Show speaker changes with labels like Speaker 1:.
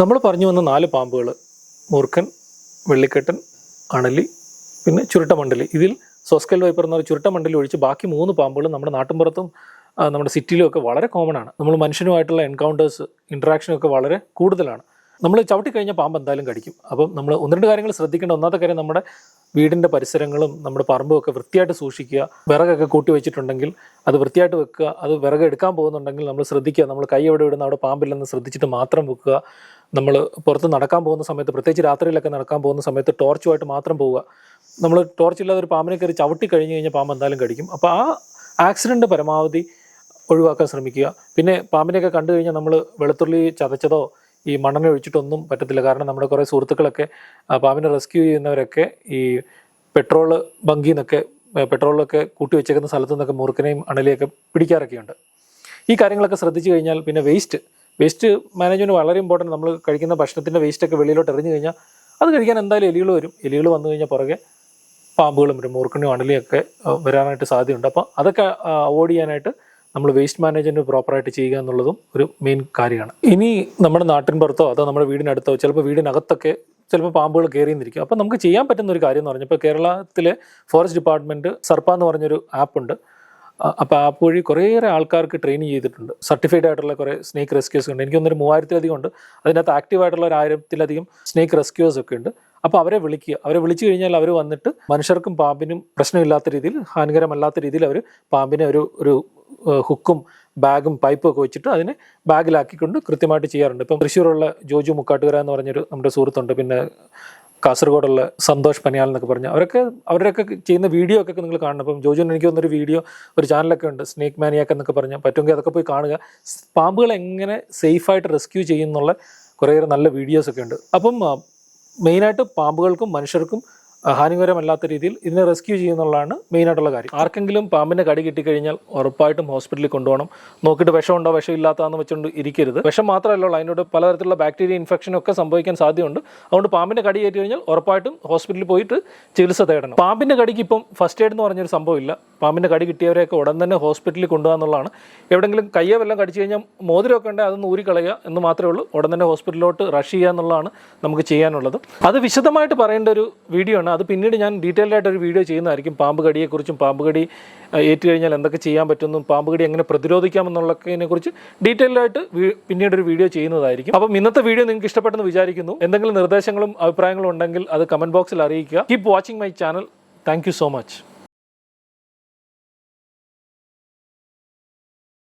Speaker 1: നമ്മൾ പറഞ്ഞു വന്ന നാല് പാമ്പുകൾ മൂർഖൻ വെള്ളിക്കെട്ടൻ അണലി പിന്നെ ചുരുട്ടമണ്ടലി ഇതിൽ സോസ്കൽ വൈപ്പർ എന്ന് പറയുന്ന ചുരുട്ടമണ്ടലി ഒഴിച്ച് ബാക്കി മൂന്ന് പാമ്പുകൾ നമ്മുടെ നാട്ടിൻപുറത്തും നമ്മുടെ സിറ്റിയിലും ഒക്കെ വളരെ കോമൺ ആണ്. നമ്മൾ മനുഷ്യനുമായിട്ടുള്ള എൻകൗണ്ടേഴ്സ് ഇൻട്രാക്ഷനൊക്കെ വളരെ കൂടുതലാണ്. നമ്മൾ ചവിട്ടി കഴിഞ്ഞാൽ പാമ്പ് എന്തായാലും കടിക്കും. അപ്പം നമ്മൾ ഒന്ന് രണ്ട് കാര്യങ്ങൾ ശ്രദ്ധിക്കേണ്ട ഒന്നാമത്തെ കാര്യം നമ്മുടെ വീടിന്റെ പരിസരങ്ങളും നമ്മുടെ പറമ്പും ഒക്കെ വൃത്തിയായിട്ട് സൂക്ഷിക്കുക. വിറകൊക്കെ കൂട്ടി വെച്ചിട്ടുണ്ടെങ്കിൽ അത് വൃത്തിയായിട്ട് വെക്കുക. അത് വിറക് എടുക്കാൻ പോകുന്നുണ്ടെങ്കിൽ നമ്മൾ ശ്രദ്ധിക്കുക. നമ്മൾ കൈ എവിടെ ഇടുന്ന അവിടെ പാമ്പില്ലെന്ന് ശ്രദ്ധിച്ചിട്ട് മാത്രം വെക്കുക. നമ്മൾ പുറത്ത് നടക്കാൻ പോകുന്ന സമയത്ത് പ്രത്യേകിച്ച് രാത്രിയിലൊക്കെ നടക്കാൻ പോകുന്ന സമയത്ത് ടോർച്ചുമായിട്ട് മാത്രം പോവുക. നമ്മൾ ടോർച്ച് ഇല്ലാതെ ഒരു പാമ്പിനെ കയറി ചവിട്ടി കഴിഞ്ഞ് കഴിഞ്ഞാൽ പാമ്പ് എന്തായാലും കടിക്കും. അപ്പോൾ ആ ആക്സിഡന്റ് പരമാവധി ഒഴിവാക്കാൻ ശ്രമിക്കുക. പിന്നെ പാമ്പിനെയൊക്കെ കണ്ടു കഴിഞ്ഞാൽ നമ്മൾ വെളുത്തുള്ളി ചതച്ചതോ ഈ മണ്ണെണ്ണ ഒഴിച്ചിട്ടൊന്നും പറ്റത്തില്ല. കാരണം നമ്മുടെ കുറേ സുഹൃത്തുക്കളൊക്കെ പാമ്പിനെ റെസ്ക്യൂ ചെയ്യുന്നവരൊക്കെ ഈ പെട്രോൾ ബങ്കിൽ നിന്നൊക്കെ പെട്രോളൊക്കെ കൂട്ടി വെച്ചേക്കുന്ന സ്ഥലത്തു നിന്നൊക്കെ മുറുക്കനെയും അണലിയൊക്കെ പിടിക്കാറൊക്കെയുണ്ട്. ഈ കാര്യങ്ങളൊക്കെ ശ്രദ്ധിച്ചു കഴിഞ്ഞാൽ പിന്നെ വേസ്റ്റ് വേസ്റ്റ് മാനേജ്മെന്റ് വളരെ ഇമ്പോർട്ടന്റ് നമ്മൾ കഴിക്കുന്ന ഭക്ഷണത്തിന്റെ വേസ്റ്റൊക്കെ വെളിയിലോട്ട് എറിഞ്ഞു കഴിഞ്ഞാൽ അത് കഴിക്കാൻ എന്തായാലും എലികൾ വരും. എലികൾ വന്നു കഴിഞ്ഞാൽ പുറകെ പാമ്പുകളും വരും മൂർക്കനും അണലിയൊക്കെ വരാനായിട്ട് സാധ്യതയുണ്ട്. അപ്പോൾ അതൊക്കെ അവോയ്ഡ് ചെയ്യാനായിട്ട് നമ്മൾ വേസ്റ്റ് മാനേജ്മെന്റ് പ്രോപ്പറായിട്ട് ചെയ്യുക എന്നുള്ളതും ഒരു മെയിൻ കാര്യമാണ്. ഇനി നമ്മുടെ നാട്ടിൻ പുറത്തോ അതോ നമ്മുടെ വീടിനടുത്തോ ചിലപ്പോൾ വീടിനകത്തൊക്കെ ചിലപ്പോൾ പാമ്പുകൾ കയറിയെന്നിരിക്കും അപ്പോൾ നമുക്ക് ചെയ്യാൻ പറ്റുന്ന ഒരു കാര്യം എന്ന് പറഞ്ഞാൽ ഇപ്പോൾ കേരളത്തിലെ ഫോറസ്റ്റ് ഡിപ്പാർട്ട്മെന്റ് സർപ്പ എന്ന് പറഞ്ഞൊരു ആപ്പുണ്ട് അപ്പോൾ ആ വഴി കുറേയേറെ ആൾക്കാർക്ക് ട്രെയിൻ ചെയ്തിട്ടുണ്ട്. സർട്ടിഫൈഡ് ആയിട്ടുള്ള കുറേ സ്നേക്ക് റെസ്ക്യൂസ് ഉണ്ട്. എനിക്കൊന്നൊരു മൂവായിരത്തിലധികം ഉണ്ട്. അതിനകത്ത് ആക്റ്റീവ് ആയിട്ടുള്ള ഒരു ആയിരത്തിലധികം സ്നേക്ക് റെസ്ക്യൂസ് ഒക്കെ ഉണ്ട്. അപ്പോൾ അവരെ വിളിക്കുക. അവരെ വിളിച്ചു കഴിഞ്ഞാൽ അവർ വന്നിട്ട് മനുഷ്യർക്കും പാമ്പിനും പ്രശ്നമില്ലാത്ത രീതിയിൽ ഹാനികരമല്ലാത്ത രീതിയിൽ അവർ പാമ്പിനെ ഒരു ഒരു ഹുക്കും ബാഗും പൈപ്പും ഒക്കെ വെച്ചിട്ട് അതിനെ ബാഗിലാക്കിക്കൊണ്ട് കൃത്യമായിട്ട് ചെയ്യാറുണ്ട്. ഇപ്പം തൃശ്ശൂരുള്ള ജോജു മുക്കാട്ടുകര എന്ന് പറഞ്ഞൊരു നമ്മുടെ സുഹൃത്തുണ്ട്. പിന്നെ കാസർഗോഡുള്ള സന്തോഷ് പനിയാൽ എന്നൊക്കെ പറഞ്ഞു അവരൊക്കെ അവരൊക്കെ ചെയ്യുന്ന വീഡിയോ ഒക്കെ നിങ്ങൾ കാണണം. അപ്പം ജോജുവിന് എനിക്ക് തോന്നുന്നൊരു വീഡിയോ ഒരു ചാനലൊക്കെ ഉണ്ട് സ്നേക്ക് മാനിയാക്ക് എന്നൊക്കെ പറഞ്ഞു. പറ്റുമെങ്കിൽ അതൊക്കെ പോയി കാണുക. പാമ്പുകൾ എങ്ങനെ സേഫായിട്ട് റെസ്ക്യൂ ചെയ്യുന്നുള്ള കുറേയേറെ നല്ല വീഡിയോസൊക്കെ ഉണ്ട്. അപ്പം മെയിനായിട്ട് പാമ്പുകൾക്കും മനുഷ്യർക്കും ഹാനികരമല്ലാത്ത രീതിയിൽ ഇതിനെ റെസ്ക്യൂ ചെയ്യുന്നുള്ളതാണ് മെയിനായിട്ടുള്ള കാര്യം. ആർക്കെങ്കിലും പാമ്പിനെ കടി കിട്ടിക്കഴിഞ്ഞാൽ ഉറപ്പായിട്ടും ഹോസ്പിറ്റലിൽ കൊണ്ടുപോകണം. നോക്കിയിട്ട് വിഷമുണ്ടോ? വിഷം ഇല്ലാത്തതെന്ന് വെച്ചുകൊണ്ട് ഇരിക്കരുത്. വിഷം മാത്രമല്ല അതിനോട് പലതരത്തിലുള്ള ബാക്ടീരിയ ഇൻഫെക്ഷൻ ഒക്കെ സംഭവിക്കാൻ സാധ്യതയുണ്ട്. അതുകൊണ്ട് പാമ്പിന്റെ കടി കയറ്റി കഴിഞ്ഞാൽ ഉറപ്പായിട്ടും ഹോസ്പിറ്റലിൽ പോയിട്ട് ചികിത്സ തേടണം. പാമ്പിന്റെ കടിക്ക് ഇപ്പം ഫസ്റ്റ് എയ്ഡ് എന്ന് പറഞ്ഞൊരു സംഭവമില്ല പാമ്പിന്റെ കടി കിട്ടിയവരെയൊക്കെ ഉടൻ തന്നെ ഹോസ്പിറ്റലിൽ കൊണ്ടുപോകാന്നുള്ളതാണ് എവിടെയെങ്കിലും കയ്യോ വല്ലതും കടിച്ചു കഴിഞ്ഞാൽ മോതിരമൊക്കെ ഉണ്ടെങ്കിൽ അതൊന്ന് ഊരിക്കളയുക എന്ന് മാത്രമേ ഉള്ളൂ. ഉടൻ തന്നെ ഹോസ്പിറ്റലിലോട്ട് റഷ് ചെയ്യുക എന്നുള്ളതാണ് നമുക്ക് ചെയ്യാനുള്ളത്. അത് വിശദമായിട്ട് പറയേണ്ട ഒരു വീഡിയോ ആണ് അത് പിന്നീട് ഞാൻ ഡീറ്റെയിൽഡ് ആയിട്ട് ഒരു വീഡിയോ ചെയ്യുന്നതായിരിക്കും. പാമ്പ് കടിയെക്കുറിച്ചും പാമ്പ് കടി ഏറ്റു കഴിഞ്ഞാൽ എന്തൊക്കെ ചെയ്യാൻ പറ്റുന്നു പാമ്പ് കടി എങ്ങനെ പ്രതിരോധിക്കാമെന്നുള്ളതിനെ കുറിച്ച് ഡീറ്റെയിൽഡ് ആയിട്ട് പിന്നീട് ഒരു വീഡിയോ ചെയ്യുന്നതായിരിക്കും. അപ്പം ഇന്നത്തെ വീഡിയോ നിങ്ങൾക്ക് ഇഷ്ടപ്പെട്ടെന്ന് വിചാരിക്കുന്നു. എന്തെങ്കിലും നിർദ്ദേശങ്ങളും അഭിപ്രായങ്ങളും ഉണ്ടെങ്കിൽ അത് കമന്റ് ബോക്സിൽ അറിയിക്കുക. Keep watching my channel thank so much